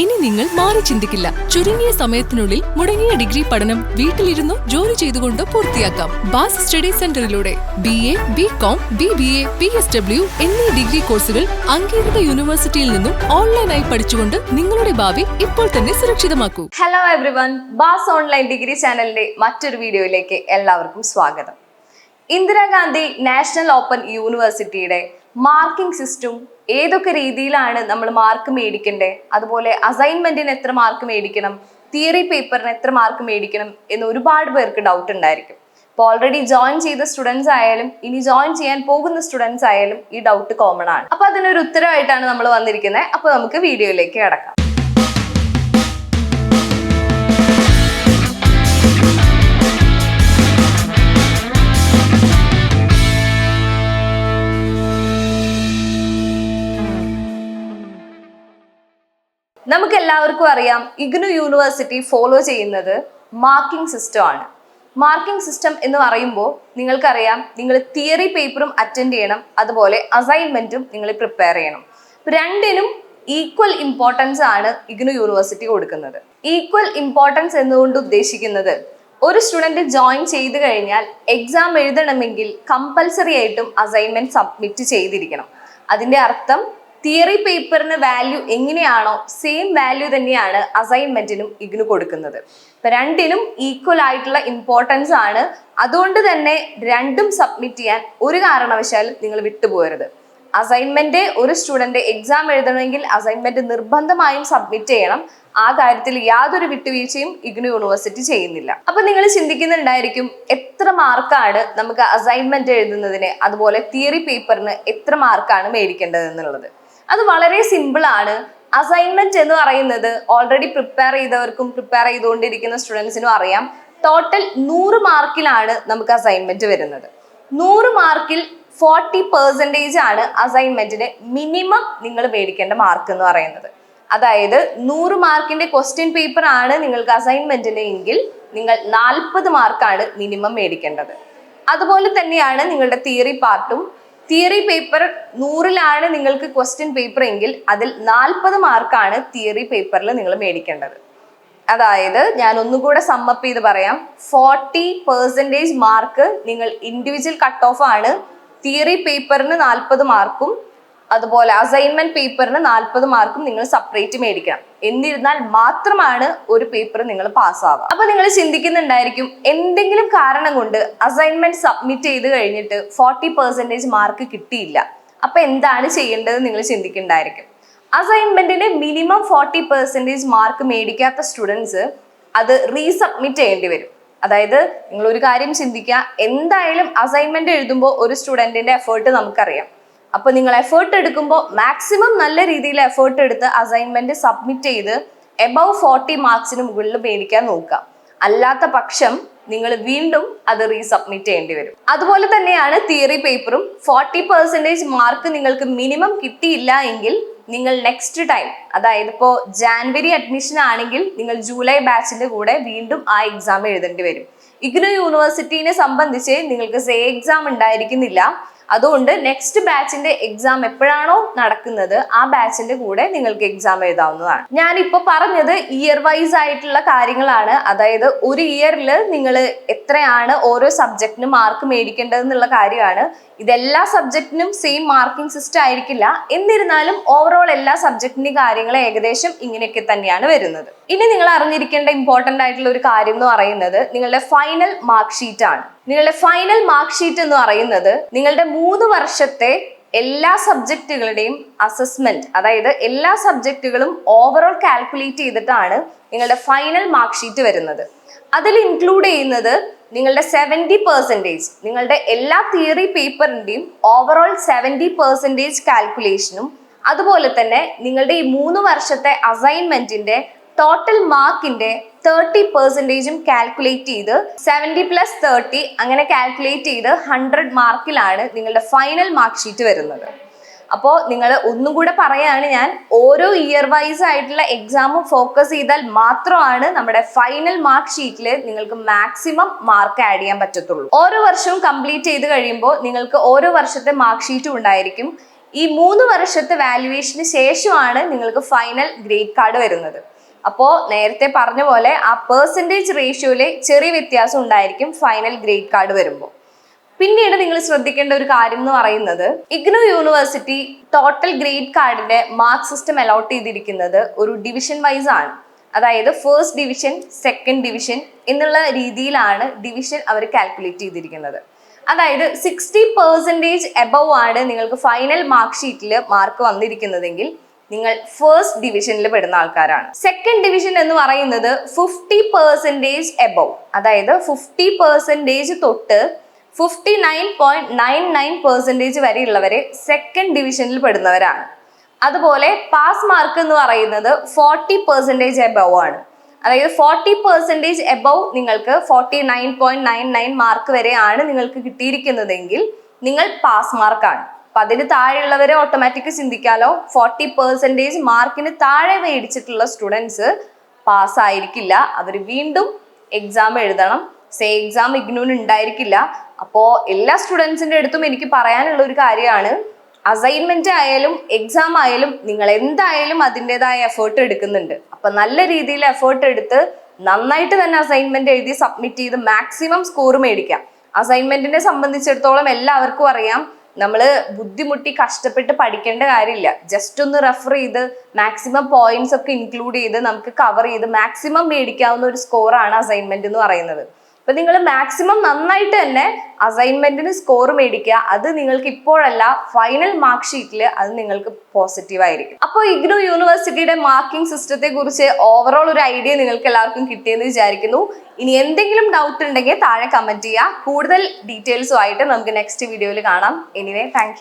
ഇനി നിങ്ങൾ മാറി ചിന്തിക്കില്ല. ചുരുങ്ങിയ സമയത്തിനുള്ളിൽ മുടങ്ങിയ ഡിഗ്രി പഠനം വീട്ടിലിരുന്നോ ജോലി ചെയ്തുകൊണ്ടോ പൂർത്തിയാക്കാം. ബാസ് study സെന്ററിലൂടെ B A B com B B A P S W എന്നീ ഡിഗ്രി കോഴ്സുകൾ അംഗീകൃത യൂണിവേഴ്സിറ്റിയിൽ നിന്നും ഓൺലൈനായി പഠിച്ചുകൊണ്ട് നിങ്ങളുടെ ഭാവി ഇപ്പോൾ തന്നെ സുരക്ഷിതമാക്കൂ. ഹലോ എവ്രിവൺ ബാസ് ഓൺലൈൻ ഡിഗ്രി ചാനലിന്റെ മറ്റൊരു വീഡിയോയിലേക്ക് എല്ലാവർക്കും സ്വാഗതം. ഇന്ദിരാഗാന്ധി നാഷണൽ ഓപ്പൺ യൂണിവേഴ്സിറ്റിയുടെ മാർക്കിംഗ് സിസ്റ്റം ഏതൊക്കെ രീതിയിലാണ് നമ്മൾ മാർക്ക് മേടിക്കണ്ടേ? അതുപോലെ അസൈൻമെന്റിന് എത്ര മാർക്ക് മേടിക്കണം? തിയറി പേപ്പറിന് എത്ര മാർക്ക് മേടിക്കണം? എന്ന് ഒരുപാട് പേർക്ക് ഡൗട്ട് ഉണ്ടായിരിക്കും. ഇപ്പോൾ ഓൾറെഡി ജോയിൻ ചെയ്ത സ്റ്റുഡൻസ് ആയാലും ഇനി ജോയിൻ ചെയ്യാൻ പോകുന്ന സ്റ്റുഡൻസ് ആയാലും ഈ ഡൗട്ട് കോമൺ ആണ്. അപ്പൊ അതിനൊരു ഉത്തരവായിട്ടാണ് നമ്മൾ വന്നിരിക്കുന്നത്. അപ്പൊ നമുക്ക് വീഡിയോയിലേക്ക് കിടക്കാം. നമുക്ക് എല്ലാവർക്കും അറിയാം ഇഗ്നു യൂണിവേഴ്സിറ്റി ഫോളോ ചെയ്യുന്നത് മാർക്കിംഗ് സിസ്റ്റം ആണ്. മാർക്കിംഗ് സിസ്റ്റം എന്ന് പറയുമ്പോൾ നിങ്ങൾക്കറിയാം നിങ്ങൾ തിയറി പേപ്പറും അറ്റൻഡ് ചെയ്യണം അതുപോലെ അസൈൻമെന്റും നിങ്ങൾ പ്രിപ്പയർ ചെയ്യണം. രണ്ടിനും ഈക്വൽ ഇമ്പോർട്ടൻസ് ആണ് ഇഗ്നു യൂണിവേഴ്സിറ്റി കൊടുക്കുന്നത്. ഈക്വൽ ഇമ്പോർട്ടൻസ് എന്നുകൊണ്ട് ഉദ്ദേശിക്കുന്നത് ഒരു സ്റ്റുഡന്റ് ജോയിൻ ചെയ്ത് കഴിഞ്ഞാൽ എക്സാം എഴുതണമെങ്കിൽ കമ്പൽസറി ആയിട്ടും അസൈൻമെന്റ് സബ്മിറ്റ് ചെയ്തിരിക്കണം. അതിന്റെ അർത്ഥം തിയറി പേപ്പറിന് വാല്യൂ എങ്ങനെയാണോ സെയിം വാല്യൂ തന്നെയാണ് അസൈൻമെന്റിനും ഇഗ്നു കൊടുക്കുന്നത്. ഇപ്പൊ രണ്ടിനും ഈക്വൽ ആയിട്ടുള്ള ഇമ്പോർട്ടൻസ് ആണ്. അതുകൊണ്ട് തന്നെ രണ്ടും സബ്മിറ്റ് ചെയ്യാൻ ഒരു കാരണവശാലും നിങ്ങൾ വിട്ടുപോകരുത്. അസൈൻമെന്റ് ഒരു സ്റ്റുഡന്റ് എക്സാം എഴുതണമെങ്കിൽ അസൈൻമെന്റ് നിർബന്ധമായും സബ്മിറ്റ് ചെയ്യണം. ആ കാര്യത്തിൽ യാതൊരു വിട്ടുവീഴ്ചയും ഇഗ്നു യൂണിവേഴ്സിറ്റി ചെയ്യുന്നില്ല. അപ്പൊ നിങ്ങൾ ചിന്തിക്കുന്നുണ്ടായിരിക്കും എത്ര മാർക്കാണ് നമുക്ക് അസൈൻമെന്റ് എഴുതുന്നതിന് അതുപോലെ തിയറി പേപ്പറിന് എത്ര മാർക്കാണ് മേടിക്കേണ്ടത് എന്നുള്ളത് അത് വളരെ സിമ്പിൾ ആണ്. അസൈൻമെന്റ് എന്ന് പറയുന്നത് ഓൾറെഡി പ്രിപ്പയർ ചെയ്തവർക്കും പ്രിപ്പയർ ചെയ്തുകൊണ്ടിരിക്കുന്ന സ്റ്റുഡൻസിനും അറിയാം. ടോട്ടൽ നൂറ് മാർക്കിലാണ് നമുക്ക് അസൈൻമെന്റ് വരുന്നത്. നൂറ് മാർക്കിൽ ഫോർട്ടി പെർസെന്റേജ് ആണ് അസൈൻമെന്റിന് മിനിമം നിങ്ങൾ മേടിക്കേണ്ട മാർക്ക് എന്ന് പറയുന്നത്. അതായത് നൂറ് മാർക്കിന്റെ ക്വസ്റ്റ്യൻ പേപ്പർ ആണ് നിങ്ങൾക്ക് അസൈൻമെന്റിന് എങ്കിൽ നിങ്ങൾ നാൽപ്പത് മാർക്കാണ് മിനിമം മേടിക്കേണ്ടത്. അതുപോലെ തന്നെയാണ് നിങ്ങളുടെ തിയറി പാർട്ടും തിയറി പേപ്പർ നൂറിലാണ് നിങ്ങൾക്ക് ക്വസ്റ്റ്യൻ പേപ്പർ എങ്കിൽ അതിൽ നാൽപ്പത് മാർക്കാണ് തിയറി പേപ്പറിൽ നിങ്ങൾ മേടിക്കേണ്ടത്. അതായത് ഞാൻ ഒന്നുകൂടെ സമ്മപ്പ് ചെയ്ത് പറയാം. ഫോർട്ടി പെർസെന്റേജ് മാർക്ക് നിങ്ങൾ ഇൻഡിവിജ്വൽ കട്ട് ഓഫ് ആണ്. തിയറി പേപ്പറിന് നാൽപ്പത് മാർക്കും അതുപോലെ അസൈൻമെന്റ് പേപ്പറിന് നാൽപ്പത് മാർക്കും നിങ്ങൾ സെപ്പറേറ്റ് മേടിക്കണം. എന്നിരുന്നാൽ മാത്രമാണ് ഒരു പേപ്പർ നിങ്ങൾ പാസ്സാവുക അപ്പൊ നിങ്ങൾ ചിന്തിക്കുന്നുണ്ടായിരിക്കും എന്തെങ്കിലും കാരണം കൊണ്ട് അസൈൻമെന്റ് സബ്മിറ്റ് ചെയ്ത് കഴിഞ്ഞിട്ട് ഫോർട്ടി പെർസെന്റേജ് മാർക്ക് കിട്ടിയില്ല. അപ്പൊ എന്താണ് ചെയ്യേണ്ടത് നിങ്ങൾ ചിന്തിക്കുന്നുണ്ടായിരിക്കും. അസൈൻമെന്റിന് മിനിമം ഫോർട്ടി പെർസെന്റേജ് മാർക്ക് മേടിക്കാത്ത സ്റ്റുഡൻസ് അത് റീസബ്മിറ്റ് ചെയ്യേണ്ടി വരും. അതായത് നിങ്ങൾ ഒരു കാര്യം ചിന്തിക്കുക എന്തായാലും അസൈൻമെന്റ് എഴുതുമ്പോൾ ഒരു സ്റ്റുഡന്റിന്റെ എഫേർട്ട് നമുക്കറിയാം. അപ്പൊ നിങ്ങൾ എഫേർട്ട് എടുക്കുമ്പോൾ മാക്സിമം നല്ല രീതിയിൽ എഫേർട്ട് എടുത്ത് അസൈൻമെന്റ് സബ്മിറ്റ് ചെയ്ത് എബവ് ഫോർട്ടി മാർക്സിന് മുകളിൽ മേടിക്കാൻ നോക്കുക. അല്ലാത്ത പക്ഷം നിങ്ങൾ വീണ്ടും അത് റീസബ്മിറ്റ് ചെയ്യേണ്ടി വരും. അതുപോലെ തന്നെയാണ് തിയറി പേപ്പറും ഫോർട്ടി പെർസെന്റേജ് മാർക്ക് നിങ്ങൾക്ക് മിനിമം കിട്ടിയില്ല എങ്കിൽ നിങ്ങൾ നെക്സ്റ്റ് ടൈം അതായത് ഇപ്പോൾ ജാൻവരി അഡ്മിഷൻ ആണെങ്കിൽ നിങ്ങൾ ജൂലൈ ബാച്ചിന്റെ കൂടെ വീണ്ടും ആ എക്സാം എഴുതേണ്ടി വരും. ഇഗ്നു യൂണിവേഴ്സിറ്റീനെ സംബന്ധിച്ച് നിങ്ങൾക്ക് സേ എക്സാം ഉണ്ടായിരിക്കുന്നില്ല. അതുകൊണ്ട് നെക്സ്റ്റ് ബാച്ചിന്റെ എക്സാം എപ്പോഴാണോ നടക്കുന്നത് ആ ബാച്ചിന്റെ കൂടെ നിങ്ങൾക്ക് എക്സാം എഴുതാവുന്നതാണ്. ഞാനിപ്പോൾ പറഞ്ഞത് ഇയർ വൈസ് ആയിട്ടുള്ള കാര്യങ്ങളാണ്. അതായത് ഒരു ഇയറിൽ നിങ്ങൾ എത്രയാണ് ഓരോ സബ്ജക്റ്റിനും മാർക്ക് മേടിക്കേണ്ടത് എന്നുള്ള കാര്യമാണ്. ഇതെല്ലാ സബ്ജക്റ്റിനും സെയിം മാർക്കിംഗ് സിസ്റ്റം ആയിരിക്കില്ല. എന്നിരുന്നാലും ഓവറോൾ എല്ലാ സബ്ജക്റ്റിന്റെ കാര്യങ്ങൾ ഏകദേശം ഇങ്ങനെയൊക്കെ തന്നെയാണ് വരുന്നത്. ഇനി നിങ്ങൾ അറിഞ്ഞിരിക്കേണ്ട ഇമ്പോർട്ടന്റ് ആയിട്ടുള്ള ഒരു കാര്യം എന്ന് പറയുന്നത് നിങ്ങളുടെ ഫൈനൽ മാർക്ക് ഷീറ്റ് ആണ്. നിങ്ങളുടെ ഫൈനൽ മാർക്ക് ഷീറ്റ് എന്ന് പറയുന്നത് നിങ്ങളുടെ മൂന്ന് വർഷത്തെ എല്ലാ സബ്ജക്റ്റുകളുടെയും അസസ്മെന്റ് അതായത് എല്ലാ സബ്ജക്റ്റുകളും ഓവറോൾ കാൽക്കുലേറ്റ് ചെയ്തിട്ടാണ് നിങ്ങളുടെ ഫൈനൽ മാർക്ക് ഷീറ്റ് വരുന്നത്. അതിൽ ഇൻക്ലൂഡ് ചെയ്യുന്നത് നിങ്ങളുടെ സെവന്റി പെർസെന്റേജ് നിങ്ങളുടെ എല്ലാ തിയറി പേപ്പറിന്റെയും ഓവറോൾ സെവന്റി പെർസെന്റേജ് കാൽക്കുലേഷനും അതുപോലെ തന്നെ നിങ്ങളുടെ ഈ മൂന്ന് വർഷത്തെ അസൈൻമെന്റിന്റെ ടോട്ടൽ മാർക്കിന്റെ തേർട്ടി പെർസെന്റേജും കാൽക്കുലേറ്റ് ചെയ്ത് സെവന്റി പ്ലസ് തേർട്ടി അങ്ങനെ കാൽക്കുലേറ്റ് ചെയ്ത് ഹൺഡ്രഡ് മാർക്കിലാണ് നിങ്ങളുടെ ഫൈനൽ മാർക്ക് ഷീറ്റ് വരുന്നത്. അപ്പോൾ നിങ്ങൾ ഒന്നും കൂടെ പറയാണ് ഞാൻ ഓരോ ഇയർ വൈസ് ആയിട്ടുള്ള എക്സാമും ഫോക്കസ് ചെയ്താൽ മാത്രമാണ് നമ്മുടെ ഫൈനൽ മാർക്ക് ഷീറ്റിൽ നിങ്ങൾക്ക് മാക്സിമം മാർക്ക് ആഡ് ചെയ്യാൻ പറ്റത്തുള്ളൂ. ഓരോ വർഷവും കംപ്ലീറ്റ് ചെയ്ത് കഴിയുമ്പോൾ നിങ്ങൾക്ക് ഓരോ വർഷത്തെ മാർക്ക് ഷീറ്റും ഉണ്ടായിരിക്കും. ഈ മൂന്ന് വർഷത്തെ വാല്യുവേഷന് ശേഷമാണ് നിങ്ങൾക്ക് ഫൈനൽ ഗ്രേഡ് കാർഡ് വരുന്നത്. അപ്പോൾ നേരത്തെ പറഞ്ഞ പോലെ ആ പേഴ്സന്റേജ് റേഷ്യോയിലെ ചെറിയ വ്യത്യാസം ഉണ്ടായിരിക്കും ഫൈനൽ ഗ്രേഡ് കാർഡ് വരുമ്പോൾ പിന്നീട് നിങ്ങൾ ശ്രദ്ധിക്കേണ്ട ഒരു കാര്യം എന്ന് പറയുന്നത് ഇഗ്നു യൂണിവേഴ്സിറ്റി ടോട്ടൽ ഗ്രേഡ് കാർഡിന്റെ മാർക്ക് സിസ്റ്റം അലോട്ട് ചെയ്തിരിക്കുന്നത് ഒരു ഡിവിഷൻ വൈസ് ആണ്. അതായത് ഫസ്റ്റ് ഡിവിഷൻ സെക്കൻഡ് ഡിവിഷൻ എന്നുള്ള രീതിയിലാണ് ഡിവിഷൻ അവർ കാൽക്കുലേറ്റ് ചെയ്തിരിക്കുന്നത്. അതായത് സിക്സ്റ്റി പെർസെന്റേജ് എബവ് ആണ് നിങ്ങൾക്ക് ഫൈനൽ മാർക്ക് ഷീറ്റിൽ മാർക്ക് വന്നിരിക്കുന്നതെങ്കിൽ നിങ്ങൾ ഫസ്റ്റ് ഡിവിഷനിൽ പെടുന്ന ആൾക്കാരാണ്. സെക്കൻഡ് ഡിവിഷൻ എന്ന് പറയുന്നത് ഫിഫ്റ്റി പെർസെന്റേജ് എബവ് അതായത് ഫിഫ്റ്റി പെർസെന്റേജ് തൊട്ട് fifty nine point nine nine percentage വരെയുള്ളവരെ second ഡിവിഷനിൽ പെടുന്നവരാണ്. അതുപോലെ പാസ് മാർക്ക് എന്ന് പറയുന്നത് ഫോർട്ടി പെർസെന്റേജ് എബവ് ആണ്. അതായത് ഫോർട്ടി പെർസെന്റേജ് എബവ് നിങ്ങൾക്ക് forty nine point nine nine mark വരെയാണ് നിങ്ങൾക്ക് കിട്ടിയിരിക്കുന്നതെങ്കിൽ നിങ്ങൾ പാസ് മാർക്കാണ് അപ്പൊ അതിന് താഴെയുള്ളവരെ ഓട്ടോമാറ്റിക് ചിന്തിക്കാലോ. ഫോർട്ടി പെർസെന്റേജ് മാർക്കിന് താഴെ മേടിച്ചിട്ടുള്ള സ്റ്റുഡൻസ് പാസ് ആയിരിക്കില്ല അവർ വീണ്ടും എക്സാം എഴുതണം. സേ എക്സാം ഇഗ്നോൻ ഉണ്ടായിരിക്കില്ല. അപ്പോൾ എല്ലാ സ്റ്റുഡൻസിന്റെ അടുത്തും എനിക്ക് പറയാനുള്ള ഒരു കാര്യമാണ്. അസൈൻമെന്റ് ആയാലും എക്സാം ആയാലും നിങ്ങൾ എന്തായാലും അതിന്റെതായ എഫേർട്ട് എടുക്കുന്നുണ്ട്. അപ്പൊ നല്ല രീതിയിൽ എഫേർട്ട് എടുത്ത് നന്നായിട്ട് തന്നെ അസൈൻമെന്റ് എഴുതി സബ്മിറ്റ് ചെയ്ത് മാക്സിമം സ്കോർ മേടിക്കാം. അസൈൻമെന്റിനെ സംബന്ധിച്ചിടത്തോളം എല്ലാവർക്കും അറിയാം. നമ്മൾ ബുദ്ധിമുട്ടി കഷ്ടപ്പെട്ട് പഠിക്കേണ്ട കാര്യമില്ല. ജസ്റ്റ് ഒന്ന് റെഫർ ചെയ്ത് മാക്സിമം പോയിന്റ്സ് ഒക്കെ ഇൻക്ലൂഡ് ചെയ്ത് നമുക്ക് കവർ ചെയ്ത് മാക്സിമം മേടിക്കാവുന്ന ഒരു സ്കോറാണ് അസൈൻമെന്റ് എന്ന് പറയുന്നത്. അപ്പൊ നിങ്ങൾ മാക്സിമം നന്നായിട്ട് തന്നെ അസൈൻമെന്റിന് സ്കോർ മേടിക്കുക. അത് നിങ്ങൾക്ക് ഇപ്പോഴല്ല ഫൈനൽ മാർക്ക് ഷീറ്റിൽ അത് നിങ്ങൾക്ക് പോസിറ്റീവ് ആയിരിക്കും. അപ്പോൾ ഇഗ്നു യൂണിവേഴ്സിറ്റിയുടെ മാർക്കിംഗ് സിസ്റ്റത്തെ കുറിച്ച് ഓവറോൾ ഒരു ഐഡിയ നിങ്ങൾക്ക് എല്ലാവർക്കും കിട്ടിയെന്ന് വിചാരിക്കുന്നു. ഇനി എന്തെങ്കിലും ഡൗട്ട് ഉണ്ടെങ്കിൽ താഴെ കമന്റ് ചെയ്യുക. കൂടുതൽ ഡീറ്റെയിൽസും ആയിട്ട് നമുക്ക് നെക്സ്റ്റ് വീഡിയോയിൽ കാണാം. Anyway thank